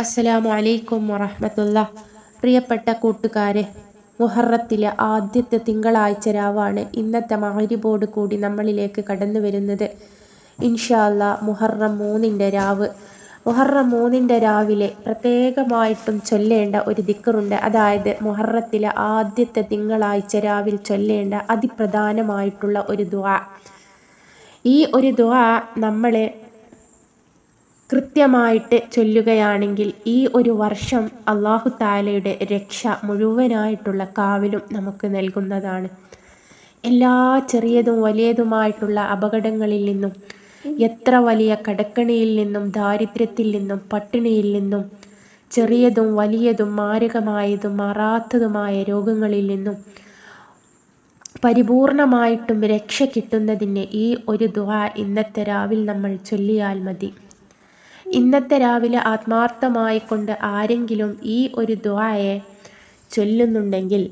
അസ്സലാമു അലൈക്കും വറഹമത്തുള്ള. പ്രിയപ്പെട്ട കൂട്ടുകാരെ മുഹറത്തിലെ ആദ്യത്തെ തിങ്കളാഴ്ച രാവാണ് ഇന്നത്തെ മഹരിബോട് കൂടി നമ്മളിലേക്ക് കടന്നു വരുന്നത്. ഇൻഷാല്ല മുഹറം മൂന്നിന്റെ രാവ്. മുഹറം മൂന്നിന്റെ രാവിലെ പ്രത്യേകമായിട്ടും ചൊല്ലേണ്ട ഒരു ദിക്കറുണ്ട് അതായത് മുഹറത്തിലെ ആദ്യത്തെ തിങ്കളാഴ്ച രാവിൽ ചൊല്ലേണ്ട അതിപ്രധാനമായിട്ടുള്ള ഒരു ദുആ. ഈ ഒരു ദുആ നമ്മളെ കൃത്യമായിട്ട് ചൊല്ലുകയാണെങ്കിൽ ഈ ഒരു വർഷം അള്ളാഹു താലയുടെ രക്ഷ മുഴുവനായിട്ടുള്ള കാവിലും നമുക്ക് നൽകുന്നതാണ്. എല്ലാ ചെറിയതും വലിയതുമായിട്ടുള്ള അപകടങ്ങളിൽ നിന്നും എത്ര വലിയ കടക്കണിയിൽ നിന്നും ദാരിദ്ര്യത്തിൽ നിന്നും പട്ടിണിയിൽ നിന്നും ചെറിയതും വലിയതും മാരകമായതും മാറാത്തതുമായ രോഗങ്ങളിൽ നിന്നും പരിപൂർണമായിട്ടും രക്ഷ കിട്ടുന്നതിന് ഈ ഒരു ദുആ ഇന്നത്തെ രാവിൽ നമ്മൾ ചൊല്ലിയാൽ മതി. ഇന്നത്തെ രാവിലെ ആത്മാർത്ഥമായിക്കൊണ്ട് ആരെങ്കിലും ഈ ഒരു ദ്വായെ ചൊല്ലുന്നുണ്ടെങ്കിൽ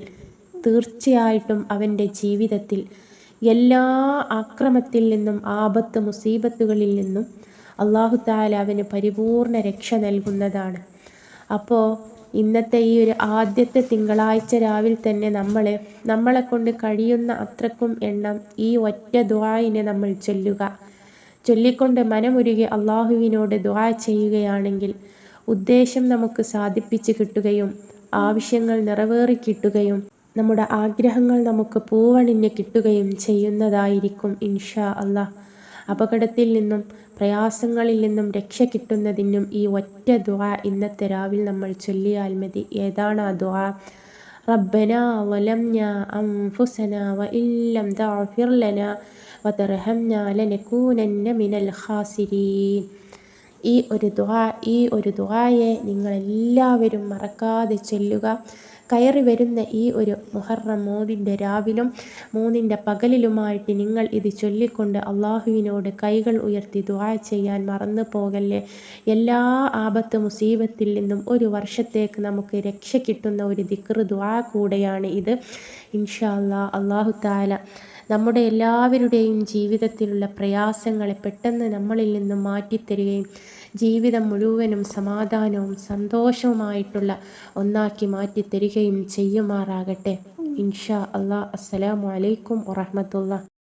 തീർച്ചയായിട്ടും അവന്റെ ജീവിതത്തിൽ എല്ലാ ആക്രമത്തിൽ നിന്നും ആപത്ത് മുസീബത്തുകളിൽ നിന്നും അള്ളാഹു താല അവന് പരിപൂർണ രക്ഷ നൽകുന്നതാണ്. അപ്പോൾ ഇന്നത്തെ ഈ ഒരു ആദ്യത്തെ തിങ്കളാഴ്ച രാവിലെ തന്നെ നമ്മൾ നമ്മളെ കൊണ്ട് കഴിയുന്ന അത്രക്കും എണ്ണം ഈ ഒറ്റ ദ്വായിനെ നമ്മൾ ചൊല്ലുക. ചൊല്ലിക്കൊണ്ട് മനമുരുകി അള്ളാഹുവിനോട് ദ്വാ ചെയ്യുകയാണെങ്കിൽ ഉദ്ദേശം നമുക്ക് സാധിപ്പിച്ച് കിട്ടുകയും ആവശ്യങ്ങൾ നിറവേറി കിട്ടുകയും നമ്മുടെ ആഗ്രഹങ്ങൾ നമുക്ക് പൂവണിഞ്ഞ് കിട്ടുകയും ചെയ്യുന്നതായിരിക്കും ഇൻഷാ അള്ളാഹ്. അപകടത്തിൽ നിന്നും പ്രയാസങ്ങളിൽ നിന്നും രക്ഷ കിട്ടുന്നതിനും ഈ ഒറ്റ ദ്വാ ഇന്നത്തെ രാവിൽ നമ്മൾ ചൊല്ലിയാൽ മതി. ഏതാണ് ആ ദ്വാ റബ്ബന വലംന അംഫുസന വ ഇല്ലം തഗ്ഫിർ ലനാ വതർഹംന ലനകൂനന്ന മിനൽ ഖാസിരീൻ ഈ ഒരു ദുആ ഈ ഒരു ദുആയെ നിങ്ങളെല്ലാവരും മറക്കാതെ ചൊല്ലുക. കയറി വരുന്ന ഈ ഒരു മുഹറം മൂന്നിന്റെ രാവിലും മൂന്നിന്റെ പകലിലുമായിട്ട് നിങ്ങൾ ഇത് ചൊല്ലിക്കൊണ്ട് അള്ളാഹുവിനോട് കൈകൾ ഉയർത്തി ദുആ ചെയ്യാൻ മറന്നു പോകല്ലേ? എല്ലാ ആപത്ത് മുസീബത്തിൽ നിന്നും ഒരു വർഷത്തേക്ക് നമുക്ക് രക്ഷ കിട്ടുന്ന ഒരു ദിക്ർ ദുആ കൂടെയാണ് ഇത്. ഇൻഷാ അള്ളാഹു താല നമ്മുടെ എല്ലാവരുടെയും ജീവിതത്തിലുള്ള പ്രയാസങ്ങളെ പെട്ടെന്ന് നമ്മളിൽ നിന്നും മാറ്റിത്തരികയും ജീവിതം മുഴുവനും സമാധാനവും സന്തോഷവുമായിട്ടുള്ള ഒന്നാക്കി മാറ്റിത്തരികയും ചെയ്യുമാറാകട്ടെ. ഇൻഷാ അള്ളാ അസ്സലാമലൈക്കും വറഹമത്തുള്ള